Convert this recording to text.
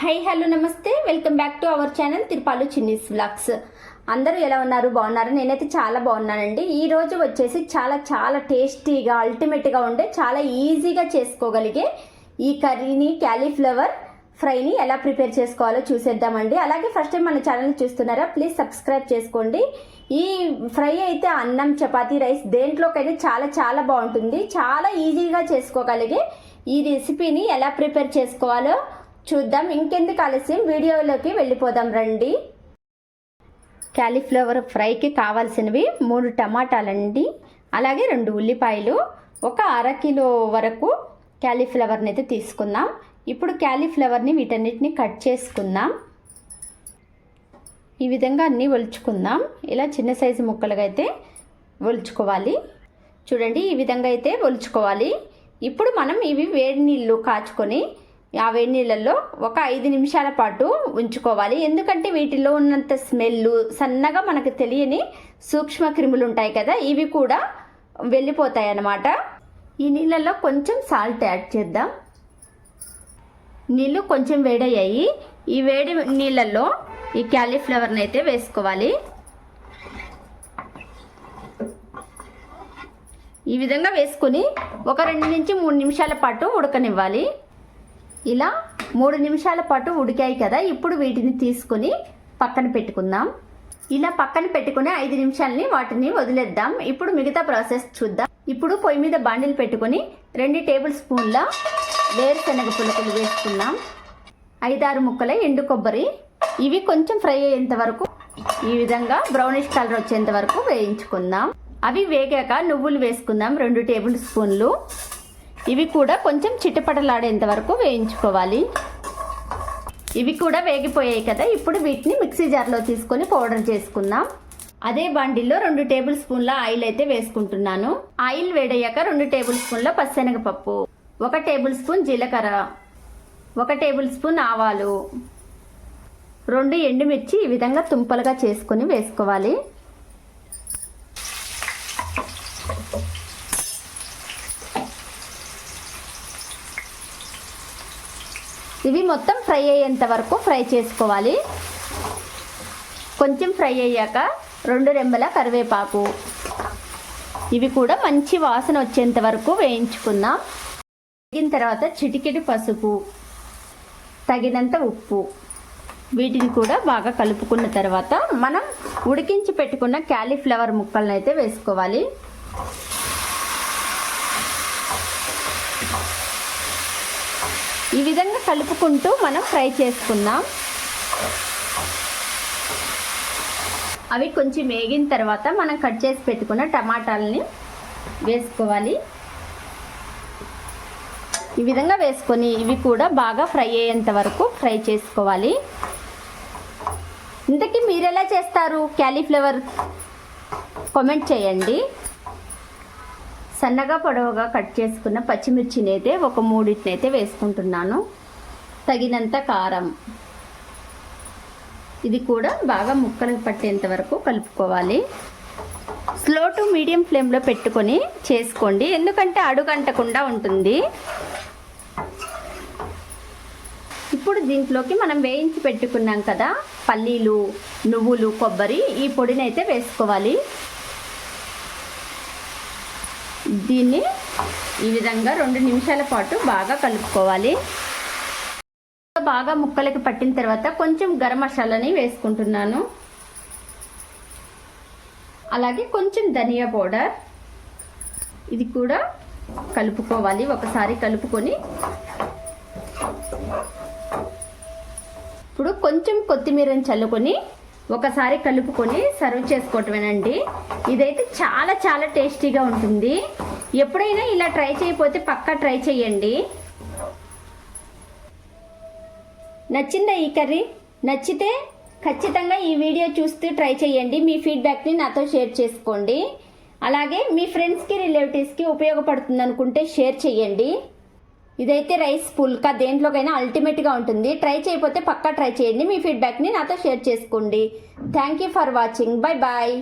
High hello నమస్తే. Welcome back to our channel Tirupalu Chinnis vlogs అందరూ ఎలా ఉన్నారు? బాగున్నారు? నేనైతే చాలా బాగున్నానండి. ఈ రోజు వచ్చేసి చాలా చాలా టేస్టీగా అల్టిమేట్గా ఉండే చాలా ఈజీగా చేసుకోగలిగే ఈ కర్రీని క్యాలీఫ్లవర్ ఫ్రైని ఎలా ప్రిపేర్ చేసుకోవాలో చూసేద్దామండి. అలాగే ఫస్ట్ టైం మన ఛానల్ చూస్తున్నారా ప్లీజ్ సబ్స్క్రైబ్ చేసుకోండి. ఈ ఫ్రై అయితే అన్నం చపాతీ రైస్ దేంట్లోకైతే చాలా చాలా బాగుంటుంది. చాలా ఈజీగా చేసుకోగలిగే ఈ రెసిపీని ఎలా ప్రిపేర్ చేసుకోవాలో చూద్దాం. ఇంకెందుకు ఆలస్యం? వీడియోలోకి వెళ్ళిపోదాం. రండి. క్యాలీఫ్లవర్ ఫ్రైకి కావాల్సినవి మూడు టమాటాలండి. అలాగే రెండు ఉల్లిపాయలు. ఒక అర కిలో వరకు క్యాలీఫ్లవర్ని అయితే తీసుకుందాం. ఇప్పుడు క్యాలీఫ్లవర్ని వీటన్నిటిని కట్ చేసుకుందాం. ఈ విధంగా అన్నీ ఒలుచుకుందాం. ఇలా చిన్న సైజు ముక్కలుగా అయితే ఒలుచుకోవాలి. చూడండి ఈ విధంగా అయితే ఒలుచుకోవాలి. ఇప్పుడు మనం ఇవి వేడి నీళ్ళు కాచుకొని ఆ వేడి నీళ్ళల్లో ఒక ఐదు నిమిషాల పాటు ఉంచుకోవాలి. ఎందుకంటే వీటిలో ఉన్నంత స్మెల్ సన్నగా మనకు తెలియని సూక్ష్మ క్రిములు ఉంటాయి కదా ఇవి కూడా వెళ్ళిపోతాయి అన్నమాట. ఈ నీళ్ళల్లో కొంచెం సాల్ట్ యాడ్ చేద్దాం. నీళ్ళు కొంచెం వేడయ్యాయి. ఈ వేడి నీళ్ళల్లో ఈ క్యాలీఫ్లవర్ని అయితే వేసుకోవాలి. ఈ విధంగా వేసుకుని ఒక రెండు నుంచి మూడు నిమిషాల పాటు ఉడకనివ్వాలి. ఇలా మూడు నిమిషాల పాటు ఉడికాయి కదా ఇప్పుడు వీటిని తీసుకుని పక్కన పెట్టుకుందాం. ఇలా పక్కన పెట్టుకుని ఐదు నిమిషాలని వాటిని వదిలేద్దాం. ఇప్పుడు మిగతా ప్రాసెస్ చూద్దాం. ఇప్పుడు పొయ్యి మీద బాండిలు పెట్టుకుని రెండు టేబుల్ స్పూన్ల వేరుశనగ పులుకులు వేసుకుందాం. ఐదారు ముక్కల ఎండు కొబ్బరి. ఇవి కొంచెం ఫ్రై అయ్యేంత వరకు ఈ విధంగా బ్రౌనిష్ కలర్ వచ్చేంత వరకు వేయించుకుందాం. అవి వేగాక నువ్వులు వేసుకుందాం రెండు టేబుల్ స్పూన్లు. ఇవి కూడా కొంచెం చిట్టపటలాడేంత వరకు వేయించుకోవాలి. ఇవి కూడా వేగిపోయాయి కదా ఇప్పుడు వీటిని మిక్సీ జార్లో తీసుకొని పౌడర్ చేసుకుందాం. అదే బండిల్లో రెండు టేబుల్ స్పూన్ల ఆయిల్ అయితే వేసుకుంటున్నాను. ఆయిల్ వేడయ్యాక రెండు టేబుల్ స్పూన్ల పచ్చెనగపప్పు ఒక టేబుల్ స్పూన్ జీలకర్ర ఒక టేబుల్ స్పూన్ ఆవాలు రెండు ఎండుమిర్చి ఈ విధంగా తుంపలుగా చేసుకొని వేసుకోవాలి. ఇవి మొత్తం ఫ్రై అయ్యేంత వరకు ఫ్రై చేసుకోవాలి. కొంచెం ఫ్రై అయ్యాక రెండు రెంబల కరివేపాకు. ఇవి కూడా మంచి వాసన వచ్చేంత వరకు వేయించుకుందాం. వేగిన తర్వాత చిటికెడు పసుపు తగినంత ఉప్పు. వీటిని కూడా బాగా కలుపుకున్న తర్వాత మనం ఉడికించి పెట్టుకున్న క్యాలీఫ్లవర్ ముక్కలను అయితే వేసుకోవాలి. ఈ విధంగా కలుపుకుంటూ మనం ఫ్రై చేసుకుందాం. అవి కొంచెం వేగిన తర్వాత మనం కట్ చేసి పెట్టుకున్న టమాటాలని వేసుకోవాలి. ఈ విధంగా వేసుకొని ఇవి కూడా బాగా ఫ్రై అయ్యేంత వరకు ఫ్రై చేసుకోవాలి. ఇంతకీ మీరు ఎలా చేస్తారు క్యాలీఫ్లవర్? కామెంట్ చేయండి. సన్నగా పొడవుగా కట్ చేసుకున్న పచ్చిమిర్చిని అయితే ఒక మూడింటిని అయితే వేసుకుంటున్నాను. తగినంత కారం. ఇది కూడా బాగా ముక్కలకు పట్టేంత వరకు కలుపుకోవాలి. స్లో టు మీడియం ఫ్లేమ్లో పెట్టుకొని చేసుకోండి. ఎందుకంటే అడుగంటకుండా ఉంటుంది. ఇప్పుడు దీంట్లోకి మనం వేయించి పెట్టుకున్నాం కదా పల్లీలు నువ్వులు కొబ్బరి ఈ పొడిని అయితే వేసుకోవాలి. దీన్ని ఈ విధంగా రెండు నిమిషాల పాటు బాగా కలుపుకోవాలి. బాగా ముక్కలకి పట్టిన తర్వాత కొంచెం గరం మసాలాని వేసుకుంటున్నాను. అలాగే కొంచెం ధనియా పౌడర్. ఇది కూడా కలుపుకోవాలి. ఒకసారి కలుపుకొని ఇప్పుడు కొంచెం కొత్తిమీరని చల్లుకొని ఒకసారి కలుపుకొని సర్వ్ చేసుకోవటమేనండి. ఇదైతే చాలా చాలా టేస్టీగా ఉంటుంది. ఎప్పుడైనా ఇలా ట్రై చేయకపోతే పక్కా ట్రై చేయండి. నచ్చిందా ఈ కర్రీ? నచ్చితే ఖచ్చితంగా ఈ వీడియో చూస్తూ ట్రై చేయండి. మీ ఫీడ్బ్యాక్ని నాతో షేర్ చేసుకోండి. అలాగే మీ ఫ్రెండ్స్కి రిలేటివ్స్కి ఉపయోగపడుతుంది అనుకుంటే షేర్ చేయండి. ఇదైతే రైస్ పుల్కా దేంట్లోకైనా అల్టిమేట్గా ఉంటుంది. ట్రై చేయకపోతే పక్కా ట్రై చేయండి. మీ ఫీడ్బ్యాక్ని నాతో షేర్ చేసుకోండి. Thank you for watching bye bye